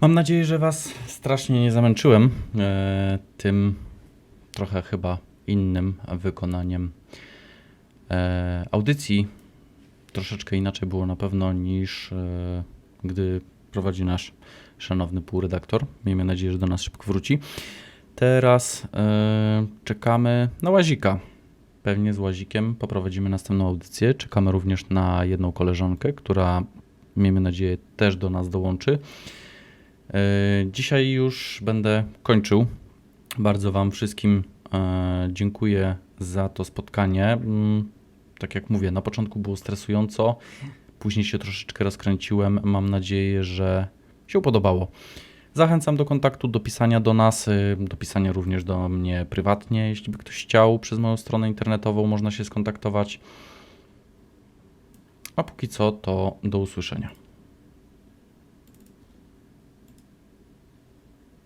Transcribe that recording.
Mam nadzieję, że Was strasznie nie zamęczyłem e, tym trochę chyba innym wykonaniem e, audycji. Troszeczkę inaczej było na pewno niż e, gdy prowadzi nasz szanowny półredaktor. Miejmy nadzieję, że do nas szybko wróci. Teraz e, czekamy na łazika. Pewnie z łazikiem poprowadzimy następną audycję. Czekamy również na jedną koleżankę, która miejmy nadzieję też do nas dołączy. E, Dzisiaj już będę kończył. Bardzo Wam wszystkim e, dziękuję za to spotkanie. Mm, Tak jak mówię, na początku było stresująco, później się troszeczkę rozkręciłem. Mam nadzieję, że się podobało. Zachęcam do kontaktu, do pisania do nas, y, do pisania również do mnie prywatnie, jeśli by ktoś chciał. Przez moją stronę internetową można się skontaktować. A póki co, to do usłyszenia.